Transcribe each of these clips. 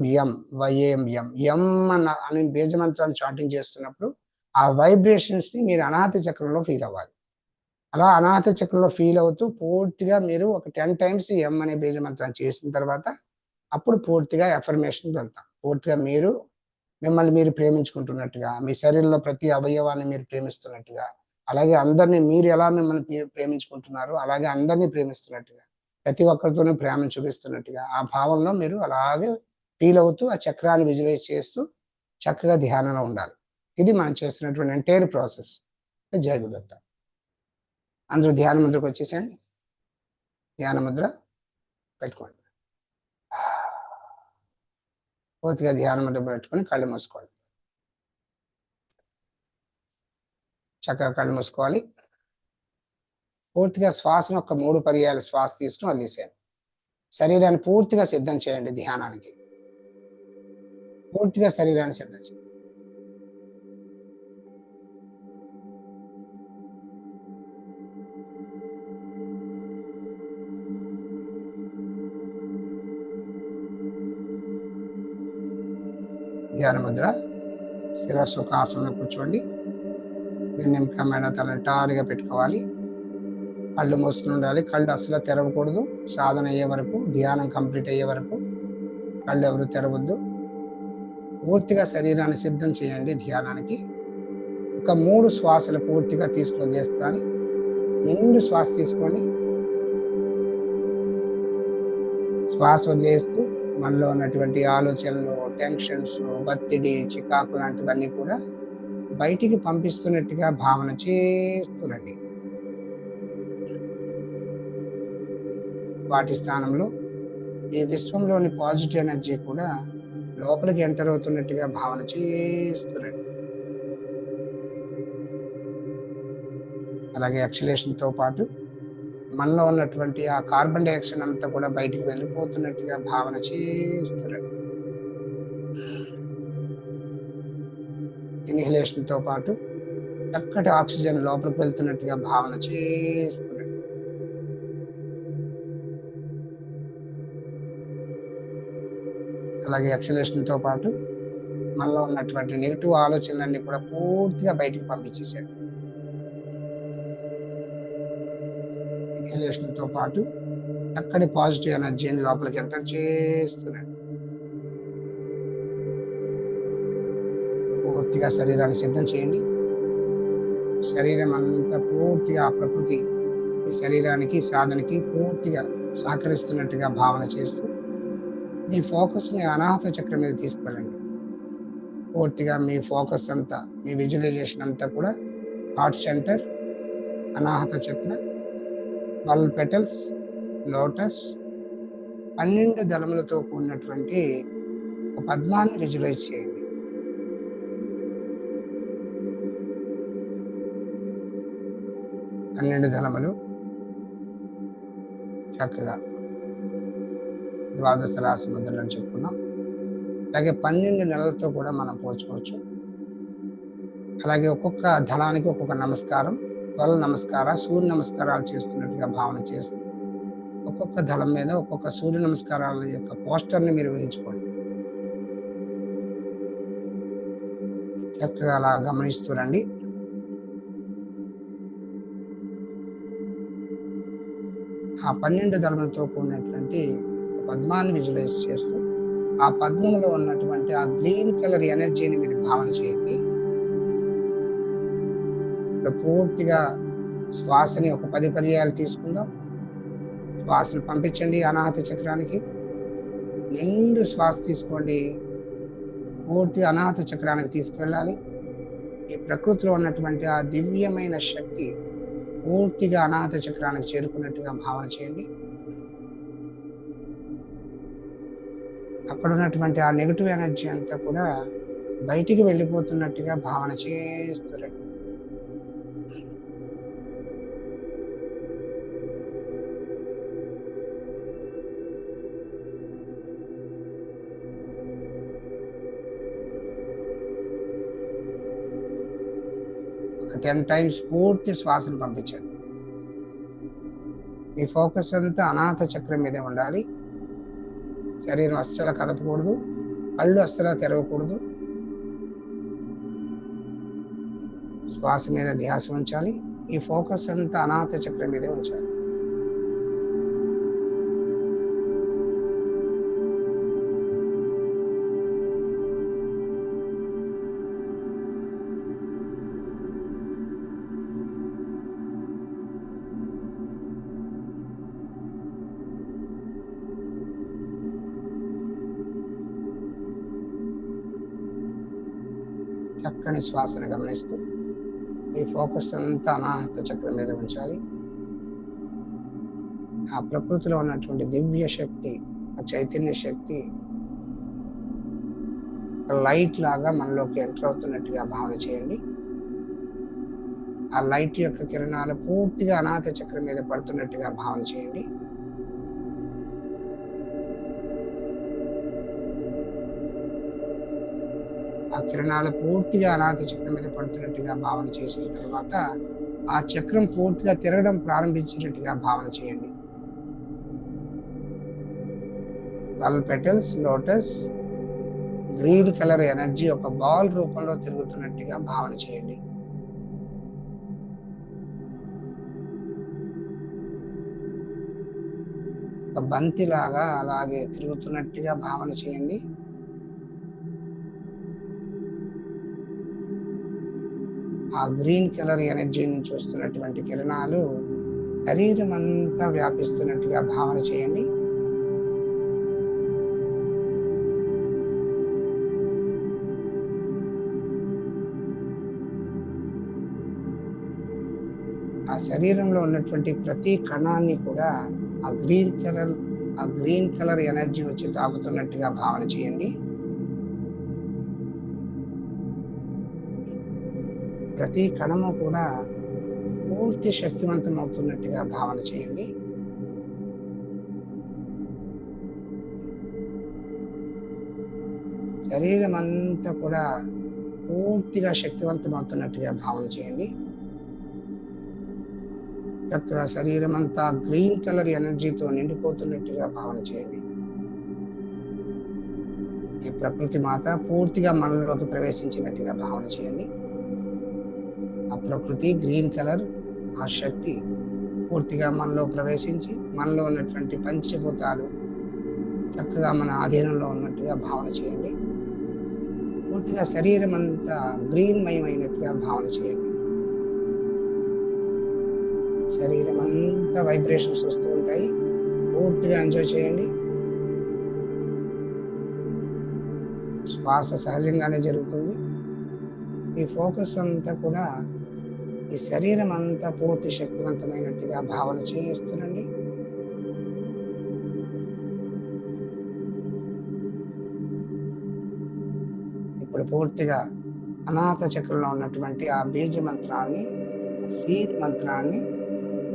ఎం వైఏఎం ఎం ఎం అన్న అని బీజమంత్రాన్ని చాటింగ్ చేస్తున్నప్పుడు ఆ వైబ్రేషన్స్ని మీరు అనాహత చక్రంలో ఫీల్ అవ్వాలి. అలా అనాహత చక్రంలో ఫీల్ అవుతూ పూర్తిగా మీరు ఒక టెన్ టైమ్స్ ఎం అనే బీజమంత్రాన్ని చేసిన తర్వాత అప్పుడు పూర్తిగా ఎఫర్మేషన్ వెళ్తాం పూర్తిగా మీరు మిమ్మల్ని మీరు ప్రేమించుకుంటున్నట్టుగా మీ శరీరంలో ప్రతి అవయవాన్ని మీరు ప్రేమిస్తున్నట్టుగా అలాగే అందరినీ మీరు ఎలా మిమ్మల్ని ప్రేమించుకుంటున్నారో అలాగే అందరినీ ప్రేమిస్తున్నట్టుగా ప్రతి ఒక్కరితోనూ ప్రేమను చూపిస్తున్నట్టుగా ఆ భావంలో మీరు అలాగే ఫీల్ అవుతూ ఆ చక్రాన్ని విజువలైజ్ చేస్తూ చక్కగా ధ్యానంలో ఉండాలి. ఇది మనం చేస్తున్నటువంటి ఎంటైర్ ప్రాసెస్ జయ గురుదత్త. అందరూ ధ్యాన ముద్రకు వచ్చేసేయండి. ధ్యాన ముద్ర పెట్టుకోండి. పూర్తిగా ధ్యాన ముద్ర పెట్టుకొని కళ్ళు మూసుకోండి. చక్కగా కళ్ళు మూసుకోవాలి. పూర్తిగా శ్వాసను ఒక మూడు పర్యాలు శ్వాస తీసుకుని వదిలేసేయండి. శరీరాన్ని పూర్తిగా సిద్ధం చేయండి ధ్యానానికి. పూర్తిగా శరీరాన్ని సిద్ధం చేయండి ధ్యాన ముద్ర స్థిర సుఖాసనంలో కూర్చోండి. వెన్నెముక మెడ తల పెట్టుకోవాలి. కళ్ళు మూసుకుని ఉండాలి. కళ్ళు అసలు తెరవకూడదు. సాధన అయ్యే వరకు ధ్యానం కంప్లీట్ అయ్యే వరకు కళ్ళు ఎవరు తెరవద్దు. పూర్తిగా శరీరాన్ని సిద్ధం చేయండి ధ్యానానికి. ఒక మూడు శ్వాసలు పూర్తిగా తీసుకొని చేస్తాను. నిండు శ్వాస తీసుకోండి. శ్వాస వదిలేస్తూ మనలో ఉన్నటువంటి ఆలోచనలు టెన్షన్స్ ఒత్తిడి చికాకు లాంటివన్నీ కూడా బయటికి పంపిస్తున్నట్టుగా భావన చేస్తురండి వాటి స్థానంలో ఈ విశ్వంలోని పాజిటివ్ ఎనర్జీ కూడా లోపలికి ఎంటర్ అవుతున్నట్టుగా భావన చేస్తున్నాడు అలాగే exhalation తో పాటు మనలో ఉన్నటువంటి ఆ కార్బన్ డైఆక్సైడ్ అంతా కూడా బయటికి వెళ్ళిపోతున్నట్టుగా భావన చేస్తున్నాడు ఇన్హిలేషన్తో పాటు చక్కటి ఆక్సిజన్ లోపలికి వెళ్తున్నట్టుగా భావన చేస్తున్నాడు అలాగే ఎక్సలేషన్తో పాటు మనలో ఉన్నటువంటి నెగిటివ్ ఆలోచనలన్నీ కూడా పూర్తిగా బయటికి పంపించేశాడు. ఎక్సలేషన్తో పాటు అక్కడి పాజిటివ్ ఎనర్జీని లోపలికి ఎంటర్ చేస్తున్నాడు. పూర్తిగా శరీరాన్ని సిద్ధం చేయండి. శరీరం అంతా పూర్తిగా ప్రకృతి శరీరానికి సాధనకి పూర్తిగా సహకరిస్తున్నట్టుగా భావన చేస్తూ మీ ఫోకస్ని అనాహత చక్రం మీద తీసుకెళ్ళండి పూర్తిగా మీ ఫోకస్ అంతా మీ విజువలైజేషన్ అంతా కూడా హార్ట్ సెంటర్ అనాహత చక్ర బల్ పెటల్స్ లోటస్ పన్నెండు దళములతో కూడినటువంటి ఒక పద్మాన్ని విజువలైజ్ చేయండి. పన్నెండు దళములు చక్కగా ద్వాదశ రాశి ముద్రలు అని చెప్పుకున్నాం. అలాగే పన్నెండు నెలలతో కూడా మనం పోల్చుకోవచ్చు. అలాగే ఒక్కొక్క ధనానికి ఒక్కొక్క నమస్కారం ట్వెల్వ్ నమస్కార సూర్య నమస్కారాలు చేస్తున్నట్టుగా భావన చేస్తూ ఒక్కొక్క దళం మీద ఒక్కొక్క సూర్య నమస్కారాల యొక్క పోస్టర్ని మీరు వేయించుకోండి. చక్కగా అలా గమనిస్తూ రండి. ఆ పన్నెండు దళములతో కూడినటువంటి పద్మాన్ని విజువలైజ్ చేస్తూ ఆ పద్మంలో ఉన్నటువంటి ఆ గ్రీన్ కలర్ ఎనర్జీని మీరు భావన చేయండి. పూర్తిగా శ్వాసని ఒక పది పర్యాలు తీసుకుందాం. శ్వాసను పంపించండి అనాహత చక్రానికి. నిండు శ్వాస తీసుకోండి. పూర్తి అనాహత చక్రానికి తీసుకువెళ్ళాలి ఈ ప్రకృతిలో ఉన్నటువంటి ఆ దివ్యమైన శక్తి పూర్తిగా అనాహత చక్రానికి చేరుకున్నట్టుగా భావన చేయండి. అక్కడ ఉన్నటువంటి ఆ నెగిటివ్ ఎనర్జీ అంతా కూడా బయటికి వెళ్ళిపోతున్నట్టుగా భావన చేస్తున్నారు. ఒక టెన్ టైమ్స్ పూర్తి శ్వాసను పంపించండి. మీ ఫోకస్ అంతా అనాథ చక్రం మీదే ఉండాలి. శరీరం అస్సలు కదపకూడదు కళ్ళు అస్సలు తెరవకూడదు. శ్వాస మీద ధ్యాస ఉంచాలి. ఈ ఫోకస్ అంతా అనాథ చక్రం మీదే ఉంచాలి. చక్కని శ్వాసను గమనిస్తూ మీ ఫోకస్ అంతా అనాహత చక్రం మీద ఉంచాలి. ఆ ప్రకృతిలో ఉన్నటువంటి దివ్య శక్తి ఆ చైతన్య శక్తి లైట్ లాగా మనలోకి ఎంటర్ అవుతున్నట్టుగా భావన చేయండి. ఆ లైట్ యొక్క కిరణాలు పూర్తిగా అనాథ చక్రం మీద పడుతున్నట్టుగా భావన చేయండి. ఆ కిరణాలు పూర్తిగా అనాథ చక్రం మీద పడుతున్నట్టుగా భావన చేసిన తర్వాత ఆ చక్రం పూర్తిగా తిరగడం ప్రారంభించినట్టుగా భావన చేయండి. Twelve petals lotus green colour energy ఒక బాల్ రూపంలో తిరుగుతున్నట్టుగా భావన చేయండి. బంతిలాగా అలాగే తిరుగుతున్నట్టుగా భావన చేయండి. ఆ గ్రీన్ కలర్ ఎనర్జీ నుంచి వస్తున్నటువంటి కిరణాలు శరీరం అంతా వ్యాపిస్తున్నట్టుగా భావన చేయండి. ఆ శరీరంలో ఉన్నటువంటి ప్రతి కణాన్ని కూడా ఆ గ్రీన్ కలర్ ఆ గ్రీన్ కలర్ ఎనర్జీ వచ్చి తాగుతున్నట్టుగా భావన చేయండి. ప్రతి కణము కూడా పూర్తి శక్తివంతం అవుతున్నట్టుగా భావన చేయండి. శరీరం అంతా కూడా పూర్తిగా శక్తివంతం అవుతున్నట్టుగా భావన చేయండి. చక్కగా శరీరం అంతా గ్రీన్ కలర్ ఎనర్జీతో నిండిపోతున్నట్టుగా భావన చేయండి. ఈ ప్రకృతి మాత పూర్తిగా మనలోకి ప్రవేశించినట్టుగా భావన చేయండి. ప్రకృతి గ్రీన్ కలర్ ఆ శక్తి పూర్తిగా మనలో ప్రవేశించి మనలో ఉన్నటువంటి పంచభూతాలు చక్కగా మన ఆధీనంలో ఉన్నట్టుగా భావన చేయండి. పూర్తిగా శరీరం అంతా గ్రీన్మయమైనట్టుగా భావన చేయండి. శరీరం అంతా వైబ్రేషన్స్ వస్తూ ఉంటాయి. పూర్తిగా ఎంజాయ్ చేయండి. శ్వాస సహజంగానే జరుగుతుంది. ఈ ఫోకస్ అంతా కూడా ఈ శరీరం అంతా పూర్తి శక్తివంతమైనట్టుగా భావన చేస్తుండండి ఇప్పుడు పూర్తిగా అనాథ చక్రంలో ఉన్నటువంటి ఆ బీజ మంత్రాన్ని సీడ్ మంత్రాన్ని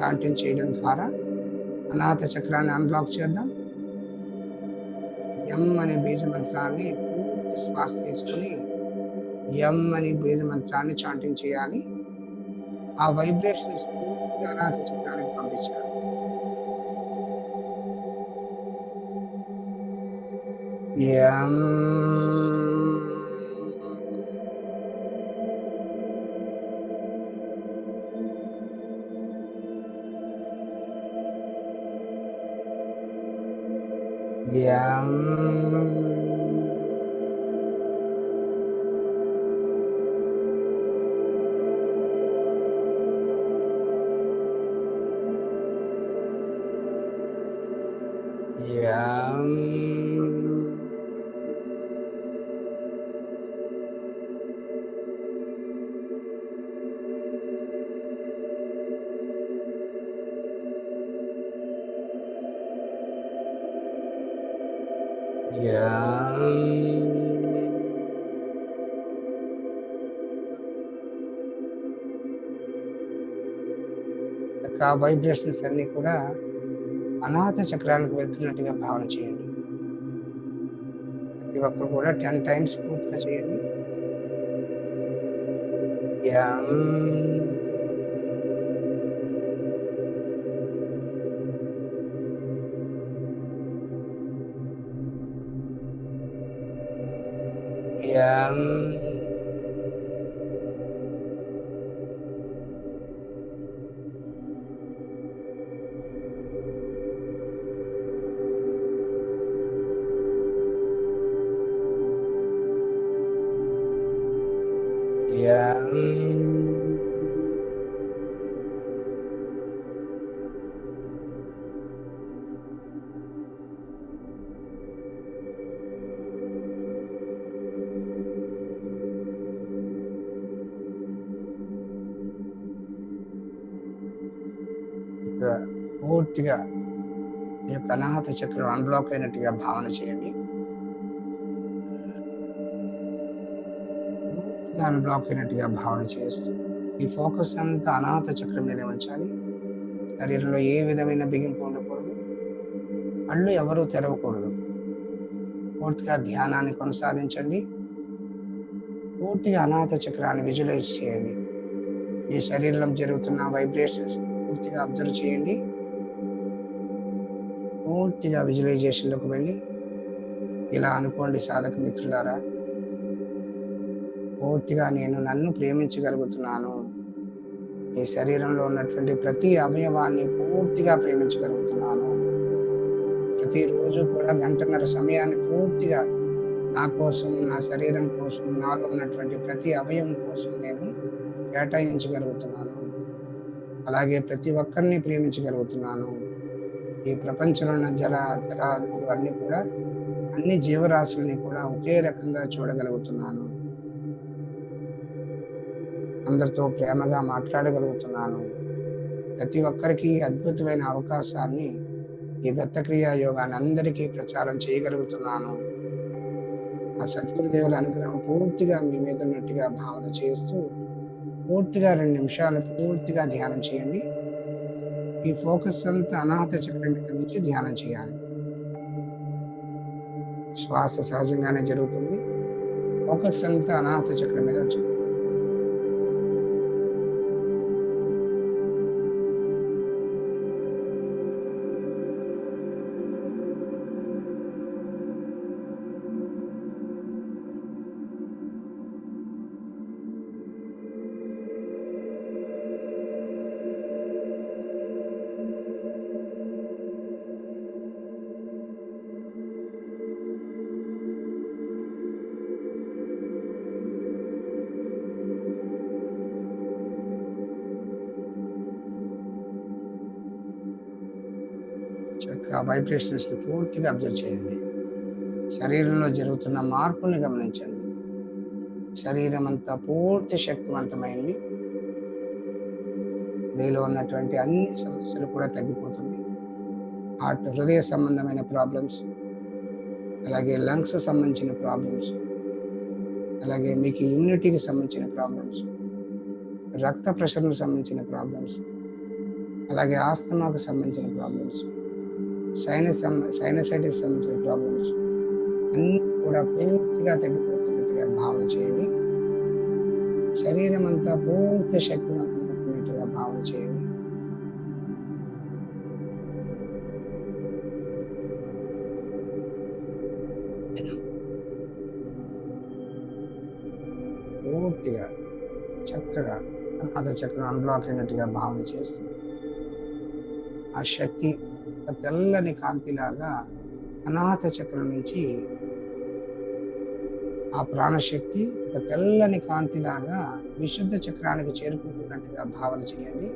కాంటిన్ చేయడం ద్వారా అనాథ చక్రాన్ని అన్బ్లాక్ చేద్దాం. ఎం అనే బీజ మంత్రాన్ని పూర్తి శ్వాస తీసుకుని ఎం అనే బీజ మంత్రాన్ని చాంటింగ్ చేయాలి. ఆ వైబ్రేషన్ పూర్తిగా అనాథ చక్రానికి పంపించాలి ఎం ఎం ఆ వైబ్రేషన్స్ అన్ని కూడా అనాథ చక్రానికి వెళ్తున్నట్టుగా భావన చేయండి. ప్రతి ఒక్కరు కూడా టెన్ టైమ్స్ పూర్తిగా చేయండి. యం. పూర్తిగా ఈ యొక్క అనాహత చక్రం అన్బ్లాక్ అయినట్టుగా భావన చేయండి దాన్ని బ్లాక్ అయినట్టుగా భావన చేస్తూ ఈ ఫోకస్ అంతా అనాథ చక్రం మీద ఉంచాలి. శరీరంలో ఏ విధమైన బిగింపు ఉండకూడదు. కళ్ళు ఎవరూ తెరవకూడదు. పూర్తిగా ధ్యానాన్ని కొనసాగించండి. పూర్తిగా అనాథ చక్రాన్ని విజువలైజ్ చేయండి. మీ శరీరంలో జరుగుతున్న వైబ్రేషన్స్ పూర్తిగా అబ్జర్వ్ చేయండి. పూర్తిగా విజువలైజేషన్లోకి వెళ్ళి ఇలా అనుకోండి సాధక మిత్రులారా. పూర్తిగా నేను నన్ను ప్రేమించగలుగుతున్నాను. ఈ శరీరంలో ఉన్నటువంటి ప్రతి అవయవాన్ని పూర్తిగా ప్రేమించగలుగుతున్నాను. ప్రతిరోజు కూడా గంటన్నర సమయాన్ని పూర్తిగా నా కోసం నా శరీరం కోసం నాలో ఉన్నటువంటి ప్రతి అవయవం కోసం నేను కేటాయించగలుగుతున్నాను. అలాగే ప్రతి ఒక్కరిని ప్రేమించగలుగుతున్నాను. ఈ ప్రపంచంలో ఉన్న జల జలాదులు అన్నీ కూడా అన్ని జీవరాశుల్ని కూడా ఒకే రకంగా చూడగలుగుతున్నాను. అందరితో ప్రేమగా మాట్లాడగలుగుతున్నాను. ప్రతి ఒక్కరికి అద్భుతమైన అవకాశాన్ని ఈ దత్తక్రియా యోగాన్ని అందరికీ ప్రచారం చేయగలుగుతున్నాను. ఆ సద్గురుదేవుల అనుగ్రహం పూర్తిగా మీ మీద ఉన్నట్టుగా భావన చేస్తూ పూర్తిగా రెండు నిమిషాలు పూర్తిగా ధ్యానం చేయండి. ఈ ఫోకస్ అంతా అనాహత చక్రం మీద నుంచి ధ్యానం చేయాలి. శ్వాస సహజంగానే జరుగుతుంది. ఫోకస్ అంతా అనాహత చక్రం మీద ఉంచండి. చక్కగా వైబ్రేషన్స్ని పూర్తిగా అబ్జర్వ్ చేయండి. శరీరంలో జరుగుతున్న మార్పుల్ని గమనించండి. శరీరం అంతా పూర్తి శక్తివంతమైంది. మీలో ఉన్నటువంటి అన్ని సమస్యలు కూడా తగ్గిపోతున్నాయి. హార్ట్ హృదయ సంబంధమైన ప్రాబ్లమ్స్ అలాగే లంగ్స్ సంబంధించిన ప్రాబ్లమ్స్ అలాగే మీకు ఇమ్యూనిటీకి సంబంధించిన ప్రాబ్లమ్స్ రక్త ప్రెషర్కు సంబంధించిన ప్రాబ్లమ్స్ అలాగే ఆస్తమాకు సంబంధించిన ప్రాబ్లమ్స్ సైనస్ సైనసైటిస్ సంబంధించిన ప్రాబ్లమ్స్ అన్నీ కూడా పూర్తిగా తగ్గిపోతున్నట్టుగా భావన చేయండి. శరీరం అంతా పూర్తి శక్తివంతమైనట్టుగా భావన చేయండి. పూర్తిగా చక్కగా అనాథ చక్రం అన్బ్లాక్ అయినట్టుగా భావన చేస్తుంది. ఆ శక్తి ఒక తెల్లని కాంతిలాగా అనాథ చక్రం నుంచి ఆ ప్రాణశక్తి ఒక తెల్లని కాంతిలాగా విశుద్ధ చక్రానికి చేరుకుంటున్నట్టుగా భావన చేయండి.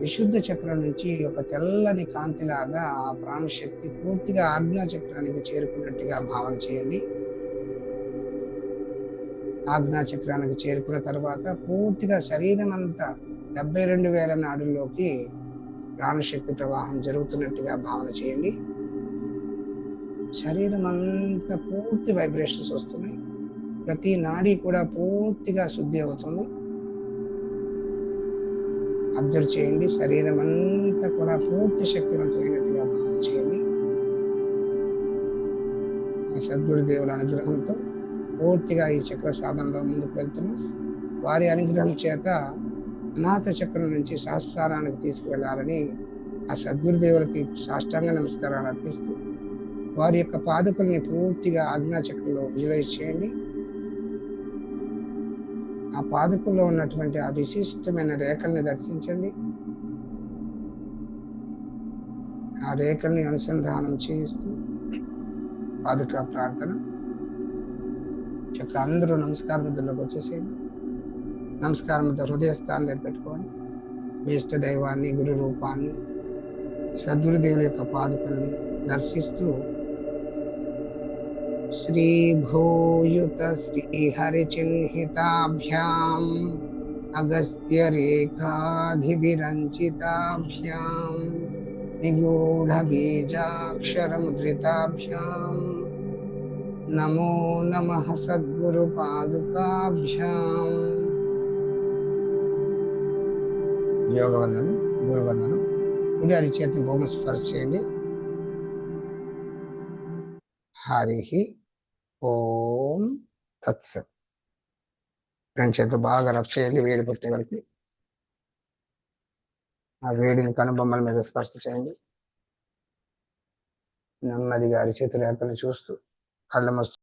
విశుద్ధ చక్రం నుంచి ఒక తెల్లని కాంతిలాగా ఆ ప్రాణశక్తి పూర్తిగా ఆజ్ఞా చక్రానికి చేరుకున్నట్టుగా భావన చేయండి. ఆజ్ఞా చక్రానికి చేరుకున్న తర్వాత పూర్తిగా శరీరం అంతా డెబ్బై రెండు వేల నాడుల్లోకి ప్రాణశక్తి ప్రవాహం జరుగుతున్నట్టుగా భావన చేయండి. శరీరం అంతా పూర్తి వైబ్రేషన్స్ వస్తున్నాయి. ప్రతి నాడి కూడా పూర్తిగా శుద్ధి అవుతుంది. అబ్జర్వ్ చేయండి. శరీరం అంతా కూడా పూర్తి శక్తివంతమైనట్టుగా భావన చేయండి. సద్గురుదేవుల అనుగ్రహంతో పూర్తిగా ఈ చక్ర సాధనలో ముందుకు వెళ్తున్నాం. వారి అనుగ్రహం చేత అనాథ చక్రం నుంచి సహస్రారానికి తీసుకువెళ్ళాలని ఆ సద్గురుదేవులకి సాష్టాంగ నమస్కారాలు అర్పిస్తూ వారి యొక్క పాదుకల్ని పూర్తిగా ఆజ్ఞాచక్రంలో విజువలైజ్ చేయండి. ఆ పాదుకల్లో ఉన్నటువంటి ఆ విశిష్టమైన రేఖల్ని దర్శించండి. ఆ రేఖల్ని అనుసంధానం చేస్తూ పాదుక ప్రార్థన. చక్క అందరూ నమస్కార ముద్రలోకి వచ్చేసేయండి. నమస్కార ముద్ర హృదయ స్థానం దగ్గర పెట్టుకోండి మీ ఇష్ట దైవాన్ని గురు రూపాన్ని సద్గురుదేవుల యొక్క పాదుకల్ని దర్శిస్తూ శ్రీభూయుత శ్రీహరిచిహ్నితాభ్యాం అగస్త్యరేఖాధిభిరంచితాభ్యాం నిగూఢబీజాక్షరముద్రితాభ్యాం నమో నమ సద్గురు యోగవందనం గురువందనం. కుడి అరిచేతిని భూమి స్పర్శ చేయండి. హరి ఓం తత్సత్. రెండు చేతులు బాగా రఫ్ చేయండి వేడి పుట్టే వరకు. ఆ వేడిని కనుబొమ్మల మీద స్పర్శ చేయండి. నెమ్మదిగా అరిచేతులు రేఖలు చూస్తూ కళ్ళ మస్తు